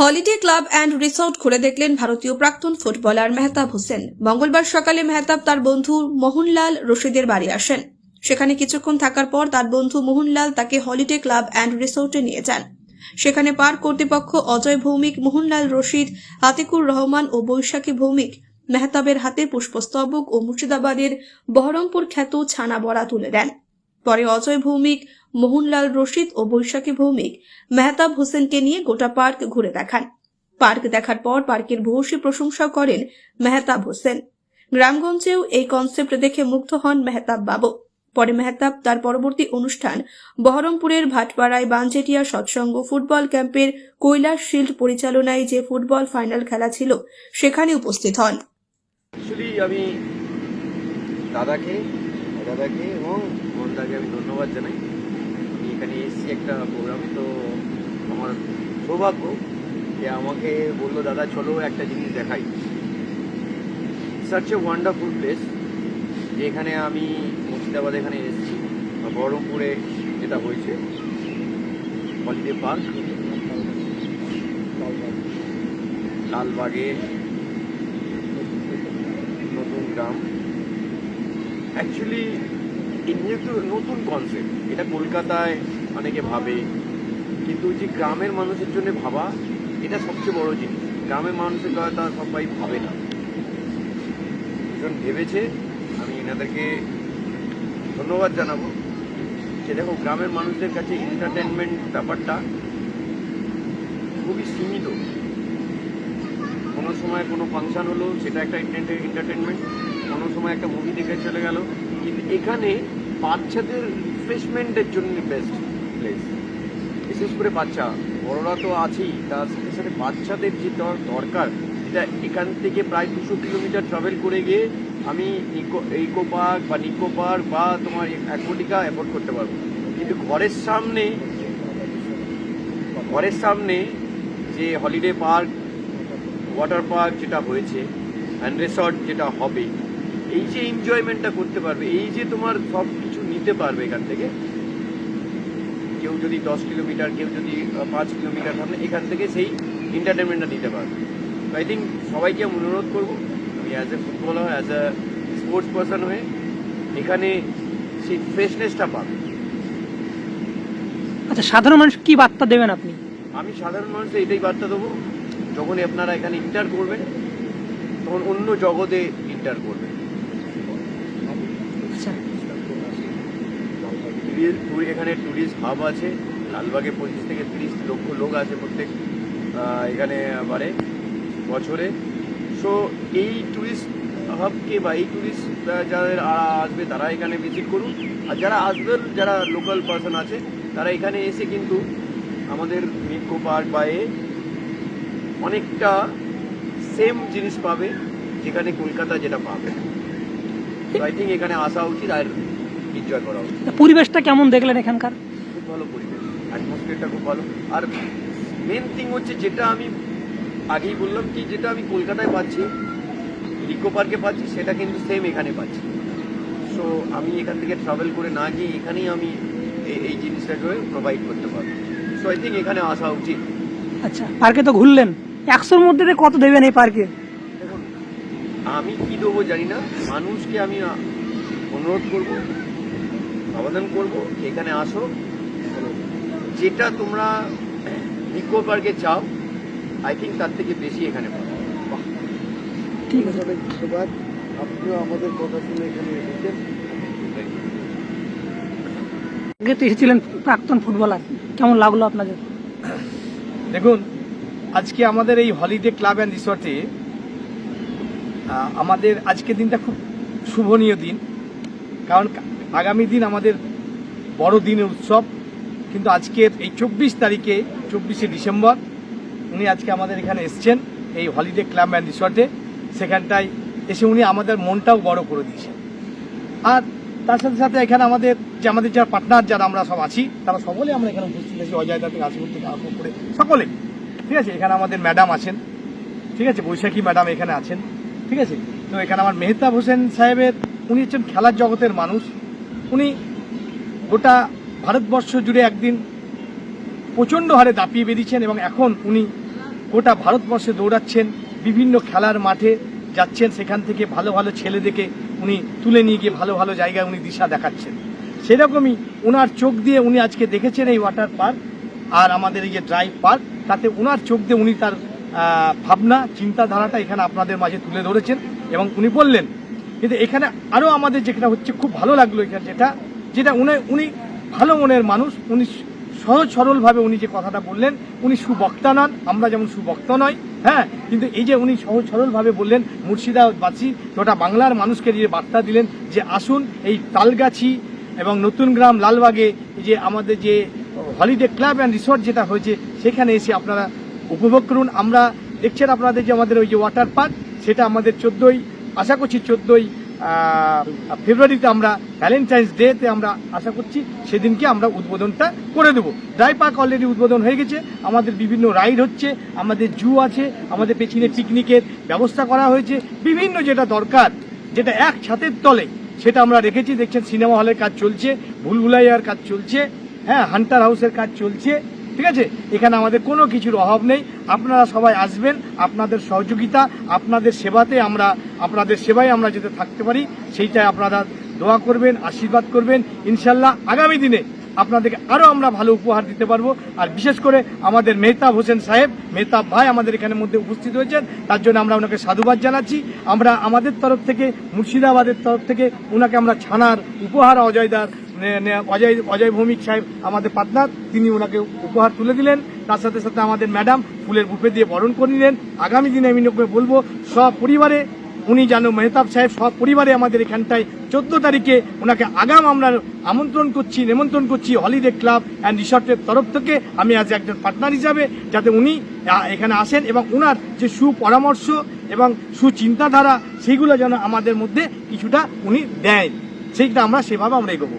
Holiday club and resort ঘুরে দেখলেন ভারতীয় প্রাক্তন ফুটবলার মেহতাব হোসেন। মঙ্গলবার সকালে মেহতাব তার বন্ধু মোহনলাল রশিদের বাড়ি আসেন। সেখানে কিছুক্ষণ থাকার পর তার বন্ধু মোহনলাল তাকে হলিডে ক্লাব অ্যান্ড রিসোর্টে নিয়ে যান। সেখানে পার্ক কর্তৃপক্ষ অজয় ভৌমিক, মোহনলাল রশিদ, আতিকুর রহমান ও বৈশাখী ভৌমিক, মেহতাবের হাতে পুষ্পস্তবক ও মুর্শিদাবাদের বহরমপুর খ্যাত ছানা বড়া তুলে দেন। পরে অজয় ভৌমিক, মোহনলাল রশিদ ও বৈশাখী ভৌমিক মেহতাব হোসেনকে নিয়ে গোটা পার্ক ঘুরে দেখান। পার্ক দেখার পর পার্কের ভূয়সী প্রশংসা করেন মেহতাব হোসেন। গ্রামগঞ্জেও এই কনসেপ্ট দেখে মুগ্ধ হন মেহতাব বাবু। পরে মেহতাব তার পরবর্তী অনুষ্ঠান বহরমপুরের ভাটপাড়ায় বানজেটিয়া সৎসঙ্গ ফুটবল ক্যাম্পের কৈলাস শিল্ড পরিচালনায় যে ফুটবল ফাইনাল খেলা ছিল, সেখানে উপস্থিত হন। আমি দাদাকে দাদাকে এবং মন্দাকে আমি ধন্যবাদ জানাই। আমি এখানে এসেছি একটা প্রোগ্রামে তো আমার সৌভাগ্য যে আমাকে বলল, দাদা, চলো একটা জিনিস দেখাই। সার্চ এ ওয়ান্ডারফুল প্লেস যেখানে আমি মুর্শিদাবাদ এখানে এসেছি। বহরমপুরে যেটা হয়েছে হলিডে পার্ক লালবাগে, নতুন গ্রাম। অ্যাকচুয়ালি যেহেতু নতুন কনসেপ্ট এটা কলকাতায় অনেকে ভাবে। কিন্তু যে গ্রামের মানুষের জন্য ভাবা, এটা সবচেয়ে বড় জিনিস। গ্রামের মানুষের কথা সবাই ভাবে না। দুজন ভেবেছে, আমি এনাদেরকে ধন্যবাদ জানাব। যে দেখো, গ্রামের মানুষদের কাছে এন্টারটেনমেন্ট ব্যাপারটা খুবই সীমিত। কোনো সময় কোনো ফাংশন হলো, সেটা একটা এন্টারটেনমেন্ট কোনো সময় একটা মুভি দেখে চলে গেল। কিন্তু এখানে বাচ্চাদের রিফ্রেশমেন্টের জন্য বেস্ট প্লেস বিশেষ করে বাচ্চা। বড়রা তো আছেই। তার সাথে সাথে বাচ্চাদের যে দরকার যেটা এখান থেকে প্রায় দুশো কিলোমিটার ট্রাভেল করে গিয়ে আমি ইকো ইকো পার্ক বা নিকো পার্ক বা তোমার অ্যাকোটিকা অ্যাফোর্ড করতে পারব। কিন্তু ঘরের সামনে ঘরের সামনে যে হলিডে পার্ক ওয়াটার পার্ক যেটা হয়েছে অ্যান্ড রিসর্ট যেটা হবে এই যে এনজয়মেন্টটা করতে পারবে এই যে তোমার সব কিছু নিতে পারবে এখান থেকে কেউ যদি দশ কিলোমিটার কেউ যদি পাঁচ কিলোমিটার সামনে এখান থেকে সেই এন্টারটেনমেন্টটা নিতে পারবে। তো আই থিঙ্ক সবাইকে আমি অনুরোধ করব আমি as a footballer as a sports person হয়ে এখানে সেই ফ্রেশনেসটা পাবে। আচ্ছা সাধারণ মানুষ কি বার্তা দেবেন আপনি? আমি সাধারণ মানুষদের এটাই বার্তা দেবো যখন আপনারা এখানে ইন্টার করবেন তখন অন্য জগতে ইন্টার করবেন। এখানে ট্যুরিস্ট হাব আছে। লালবাগে পঁচিশ থেকে তিরিশ লক্ষ লোক আছে প্রত্যেক এখানে বারে, বছরে। সো এই ট্যুরিস্ট হাবকে বা এই ট্যুরিস্ট যাদের আসবে তারা এখানে ভিজিট করুন। আর যারা আসবেন, যারা লোকাল পার্সন আছে, তারা এখানে এসে কিন্তু আমাদের নিকো পার্ক বা এ অনেকটা সেম জিনিস পাবে, যেখানে কলকাতা যেটা পাবে। আই থিঙ্ক এখানে আসা উচিত। আর এনজয় করা উচিত। পরিবেশটা কেমন দেখলেন এখানকার? খুব ভালো পরিবেশ অ্যাটমসফিয়ারটা খুব ভালো। আর মেন থিং হচ্ছে যেটা আমি আগেই বললাম কি যেটা আমি কলকাতায় পাচ্ছি ইকো পার্কে পাচ্ছি সেটা কিন্তু সেম এখানে পাচ্ছি। সো আমি এখান থেকে ট্রাভেল করে না গিয়ে এখানেই আমি এই- জিনিসটাকে প্রোভাইড করতে পারব। সো আই থিঙ্ক এখানে আসা উচিত। আচ্ছা পার্কে তো ঘুরলেন। একশোর মধ্যে কত দেবেন এই পার্কে আমি কি দেবো জানি না। মানুষকে আমি অনুরোধ করব আবেদন করব এখানে আসো। যেটা তোমরা নিকো পার্কে চাও আই থিঙ্ক তার থেকে বেশি এখানে পাবো। ঠিক আছে অনেক ধন্যবাদ। আপনিও আমাদের কথা শুনে এখানে এসেছেন। আগে তো এসেছিলেন প্রাক্তন ফুটবলার। কেমন লাগল আপনাদের? দেখুন আজকে আমাদের এই হলিডে ক্লাব অ্যান্ড রিসর্টে আমাদের আজকের দিনটা খুব শুভনীয় দিন। কারণ আগামী দিন আমাদের বড় দিনের উৎসব। কিন্তু আজকের এই চব্বিশ তারিখে, চব্বিশে ডিসেম্বর, উনি আজকে আমাদের এখানে এসছেন, এই হলিডে ক্লাব অ্যান্ড রিসর্টে। সেখানটায় এসে উনি আমাদের মনটাও বড় করে দিয়েছেন। আর তার সাথে সাথে এখানে আমাদের যে আমাদের যারা পার্টনার যারা আমরা সব আছি, তারা সকলে আমরা এখানে উপস্থিত আছি অজয় থেকে আসিফুর থেকে আরম্ভ করে সকলে। ঠিক আছে? এখানে আমাদের ম্যাডাম আছেন। ঠিক আছে? বৈশাখী ম্যাডাম এখানে আছেন। ঠিক আছে? তো এখানে আমার মেহতাব হোসেন সাহেবের, উনি হচ্ছেন খেলার জগতের মানুষ। উনি গোটা ভারতবর্ষ জুড়ে একদিন প্রচণ্ড হারে দাপিয়ে বেরিয়েছেন এবং এখন উনি গোটা ভারতবর্ষে দৌড়াচ্ছেন, বিভিন্ন খেলার মাঠে যাচ্ছেন, সেখান থেকে ভালো ভালো ছেলেদেরকে উনি তুলে নিয়ে গিয়ে ভালো ভালো জায়গায় উনি দিশা দেখাচ্ছেন। সেরকমই ওনার চোখ দিয়ে উনি আজকে দেখেছেন এই ওয়াটার পার্ক আর আমাদের এই যে ড্রাইভ পার্ক তাতে ওনার চোখ দিয়ে উনি তার ভাবনা, চিন্তাধারাটা এখানে আপনাদের মাঝে তুলে ধরেছেন এবং উনি বললেন কিন্তু এখানে আরও আমাদের যেটা হচ্ছে খুব ভালো লাগল এখানে যেটা যেটা উনি উনি ভালো মনের মানুষ, উনি সহজ সরলভাবে উনি যে কথাটা বললেন, উনি সুবক্তা নন, আমরা যেমন সুবক্তা নয় হ্যাঁ? কিন্তু এই যে উনি সহজ সরলভাবে বললেন, মুর্শিদাবাদবাসী গোটা বাংলার মানুষকে যে বার্তা দিলেন যে আসুন এই তালগাছি এবং নতুন গ্রাম লালবাগে যে আমাদের যে হলিডে ক্লাব অ্যান্ড রিসর্ট যেটা হয়েছে, সেখানে এসে আপনারা উপভোগ করুন। আমরা দেখছেন আপনাদের যে আমাদের ওই যে ওয়াটার পার্ক, সেটা আমাদের চোদ্দোই আশা করছি চোদ্দোই ফেব্রুয়ারিতে আমরা ভ্যালেন্টাইন্স ডেতে আমরা আশা করছি সেদিনকে আমরা উদ্বোধনটা করে দেবো। ড্রাই পার্ক অলরেডি উদ্বোধন হয়ে গেছে, আমাদের বিভিন্ন রাইড হচ্ছে, আমাদের জু আছে, আমাদের পেছনে পিকনিকের ব্যবস্থা করা হয়েছে, বিভিন্ন যেটা দরকার, যেটা এক ছাতের তলে, সেটা আমরা রেখেছি। দেখছেন সিনেমা হলের কাজ চলছে, ভুলভুলাইয়ার কাজ চলছে হ্যাঁ হান্টার হাউসের কাজ চলছে ঠিক আছে? এখানে আমাদের কোনো কিছুর অভাব নেই। আপনারা সবাই আসবেন, আপনাদের সহযোগিতা, আপনাদের সেবাতে আমরা, আপনাদের সেবায় আমরা যেতে থাকতে পারি, সেইটাই আপনারা দোয়া করবেন, আশীর্বাদ করবেন। ইনশাল্লাহ আগামী দিনে আপনাদেরকে আরও আমরা ভালো উপহার দিতে পারব। আর বিশেষ করে আমাদের মেহতাব হোসেন সাহেব, মেহতাব ভাই আমাদের এখানের মধ্যে উপস্থিত হয়েছেন। তার জন্য আমরা ওনাকে সাধুবাদ জানাচ্ছি। আমরা আমাদের তরফ থেকে, মুর্শিদাবাদের তরফ থেকে ওনাকে আমরা ছানার উপহার অজয়দার অজয় অজয় ভৌমিক সাহেব আমাদের পার্টনার, তিনি ওনাকে উপহার তুলে দিলেন। তার সাথে সাথে আমাদের ম্যাডাম ফুলের বুফে দিয়ে বরণ করে নিলেন। আগামী দিনে আমি ওকে বলব সব পরিবারে উনি যেন মেহতাব সাহেব সব পরিবারে আমাদের এখানটায় চোদ্দ তারিখে ওনাকে আগাম আমরা আমন্ত্রণ করছি নিমন্ত্রণ করছি হলিডে ক্লাব অ্যান্ড রিসর্টের তরফ থেকে। আমি আজ একজন পার্টনার হিসাবে যাতে উনি এখানে আসেন এবং ওনার যে সুপরামর্শ এবং সুচিন্তাধারা সেইগুলো যেন আমাদের মধ্যে কিছুটা উনি দেন। সেইটা আমরা সেভাবে আমরা এগোবো।